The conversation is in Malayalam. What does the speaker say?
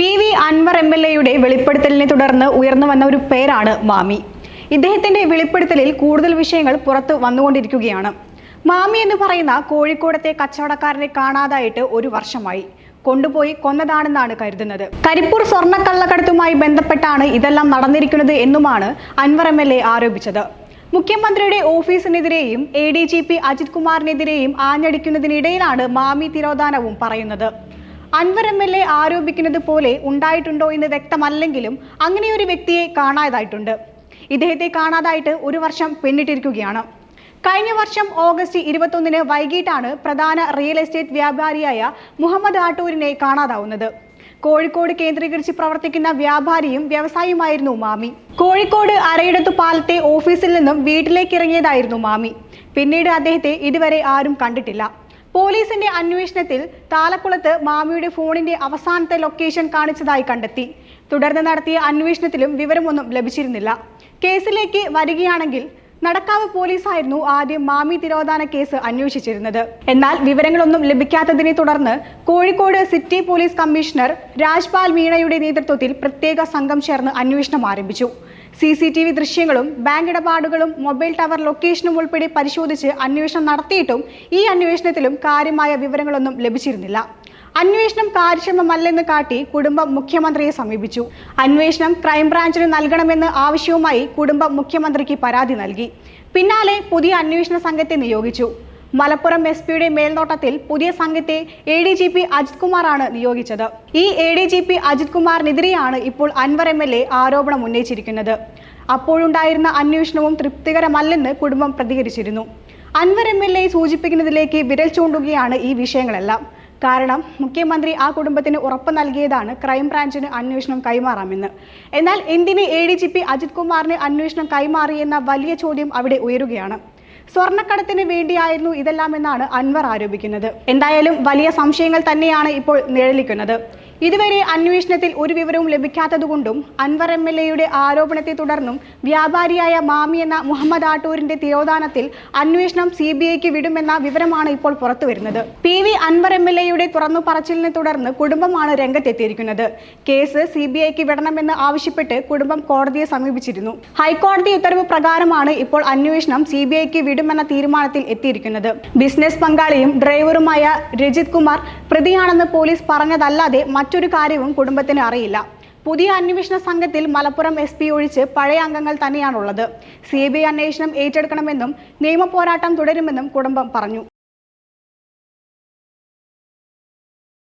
P V Anvar M L എയുടെ വെളിപ്പെടുത്തലിനെ തുടർന്ന് ഉയർന്നു വന്ന ഒരു പേരാണ് മാമി. ഇദ്ദേഹത്തിന്റെ വെളിപ്പെടുത്തലിൽ കൂടുതൽ വിഷയങ്ങൾ പുറത്തു വന്നുകൊണ്ടിരിക്കുകയാണ്. മാമി എന്ന് പറയുന്ന കോഴിക്കോടത്തെ കച്ചവടക്കാരനെ കാണാതായിട്ട് ഒരു വർഷമായി. കൊണ്ടുപോയി കൊന്നതാണെന്നാണ് കരുതുന്നത്. കരിപ്പൂർ സ്വർണക്കള്ളക്കടത്തുമായി ബന്ധപ്പെട്ടാണ് ഇതെല്ലാം നടന്നിരിക്കുന്നത് എന്നുമാണ് അൻവർ എം എൽ എ ആരോപിച്ചത്. മുഖ്യമന്ത്രിയുടെ ഓഫീസിനെതിരെയും A D G P Ajith കുമാറിനെതിരെയും ആഞ്ഞടിക്കുന്നതിനിടയിലാണ് മാമി തിരോധാനവും പറയുന്നത്. അൻവർ എം എൽ എ ആരോപിക്കുന്നത് പോലെ ഉണ്ടായിട്ടുണ്ടോ എന്ന് വ്യക്തമല്ലെങ്കിലും അങ്ങനെ ഒരു വ്യക്തിയെ കാണാതായിട്ടുണ്ട്. ഇദ്ദേഹത്തെ കാണാതായിട്ട് ഒരു വർഷം പിന്നിട്ടിരിക്കുകയാണ്. കഴിഞ്ഞ വർഷം ഓഗസ്റ്റ് ഇരുപത്തൊന്നിന് വൈകിട്ടാണ് പ്രധാന റിയൽ എസ്റ്റേറ്റ് വ്യാപാരിയായ മുഹമ്മദ് ആട്ടൂരിനെ കാണാതാവുന്നത്. കോഴിക്കോട് കേന്ദ്രീകരിച്ച് പ്രവർത്തിക്കുന്ന വ്യാപാരിയും വ്യവസായിയുമായിരുന്നു മാമി. കോഴിക്കോട് അരയിടത്തു പാലത്തെ ഓഫീസിൽ നിന്നും വീട്ടിലേക്ക് ഇറങ്ങിയതായിരുന്നു മാമി. പിന്നീട് അദ്ദേഹത്തെ ഇതുവരെ ആരും കണ്ടിട്ടില്ല. പോലീസിന്റെ അന്വേഷണത്തിൽ താലക്കുളത്ത് മാമിയുടെ ഫോണിന്റെ അവസാനത്തെ ലൊക്കേഷൻ കാണിച്ചതായി കണ്ടെത്തി. തുടർന്ന് നടത്തിയ അന്വേഷണത്തിലും വിവരമൊന്നും ലഭിച്ചിരുന്നില്ല. കേസിലേക്ക് വരികയാണെങ്കിൽ നടക്കാവ് പോലീസായിരുന്നു ആദ്യം മാമി തിരോധാന കേസ് അന്വേഷിച്ചിരുന്നത്. എന്നാൽ വിവരങ്ങളൊന്നും ലഭിക്കാത്തതിനെ തുടർന്ന് Kozhikode city police commissioner Rajpal മീണയുടെ നേതൃത്വത്തിൽ പ്രത്യേക സംഘം ചേർന്ന് അന്വേഷണം ആരംഭിച്ചു. സി സി ടി വി ദൃശ്യങ്ങളും ബാങ്ക് ഇടപാടുകളും മൊബൈൽ ടവർ ലൊക്കേഷനും ഉൾപ്പെടെ പരിശോധിച്ച് അന്വേഷണം നടത്തിയിട്ടും ഈ അന്വേഷണത്തിലും കാര്യമായ വിവരങ്ങളൊന്നും ലഭിച്ചിരുന്നില്ല. അന്വേഷണം കാര്യക്ഷമമല്ലെന്ന് കാട്ടി കുടുംബം മുഖ്യമന്ത്രിയെ സമീപിച്ചു. അന്വേഷണം ക്രൈംബ്രാഞ്ചിന് നൽകണമെന്ന് ആവശ്യവുമായി കുടുംബം മുഖ്യമന്ത്രിക്ക് പരാതി നൽകി. പിന്നാലെ പുതിയ അന്വേഷണ സംഘത്തെ നിയോഗിച്ചു. മലപ്പുറം എസ് പിയുടെ മേൽനോട്ടത്തിൽ പുതിയ സംഘത്തെ A D G P Ajith കുമാറാണ് നിയോഗിച്ചത്. ഈ A D G P Ajith കുമാറിനെതിരെയാണ് ഇപ്പോൾ അൻവർ എം എൽ എ ആരോപണം ഉന്നയിച്ചിരിക്കുന്നത്. അപ്പോഴുണ്ടായിരുന്ന അന്വേഷണവും തൃപ്തികരമല്ലെന്ന് കുടുംബം പ്രതികരിച്ചിരുന്നു. അൻവർ എം എൽ എ സൂചിപ്പിക്കുന്നതിലേക്ക് വിരൽ ചൂണ്ടുകയാണ് ഈ വിഷയങ്ങളെല്ലാം. കാരണം മുഖ്യമന്ത്രി ആ കുടുംബത്തിന് ഉറപ്പ് നൽകിയതാണ് ക്രൈംബ്രാഞ്ചിന് അന്വേഷണം കൈമാറാമെന്ന്. എന്നാൽ എന്തിന് A D G P Ajith കുമാറിന് അന്വേഷണം കൈമാറിയെന്ന വലിയ ചോദ്യം അവിടെ ഉയരുകയാണ്. സ്വർണക്കടത്തിന് വേണ്ടിയായിരുന്നു ഇതെല്ലാം എന്നാണ് അൻവർ ആരോപിക്കുന്നത്. എന്തായാലും വലിയ സംശയങ്ങൾ തന്നെയാണ് ഇപ്പോൾ നിഴലിക്കുന്നത്. ഇതുവരെ അന്വേഷണത്തിൽ ഒരു വിവരവും ലഭിക്കാത്തതുകൊണ്ടും അൻവർ എം എൽ എയുടെ ആരോപണത്തെ തുടർന്നും വ്യാപാരിയായ മാമി എന്ന മുഹമ്മദ് ആട്ടൂരിന്റെ തിരോധാനത്തിൽ അന്വേഷണം സി ബി ഐക്ക് വിടുമെന്ന വിവരമാണ് ഇപ്പോൾ പുറത്തുവരുന്നത്. P V Anvar M L എയുടെ തുറന്നു പറച്ചിലിനെ തുടർന്ന് കുടുംബമാണ് രംഗത്തെത്തിയിരിക്കുന്നത്. കേസ് സി ബി ഐക്ക് വിടണമെന്ന് ആവശ്യപ്പെട്ട് കുടുംബം കോടതിയെ സമീപിച്ചിരുന്നു. ഹൈക്കോടതി ഉത്തരവ് പ്രകാരമാണ് ഇപ്പോൾ അന്വേഷണം സി ബി ഐക്ക് വിടുമെന്ന തീരുമാനത്തിൽ എത്തിയിരിക്കുന്നത്. ബിസിനസ് പങ്കാളിയും ഡ്രൈവറുമായ രജിത് കുമാർ പ്രതിയാണെന്ന് പോലീസ് പറഞ്ഞതല്ലാതെ മറ്റൊരു കാര്യവും കുടുംബത്തിന് അറിയില്ല. പുതിയ അന്വേഷണ സംഘത്തിൽ മലപ്പുറം എസ് പി ഒഴിച്ച് പഴയ അംഗങ്ങൾ തന്നെയാണുള്ളത്. സി ബി ഐ അന്വേഷണം ഏറ്റെടുക്കണമെന്നും നിയമപോരാട്ടം തുടരുമെന്നും കുടുംബം പറഞ്ഞു.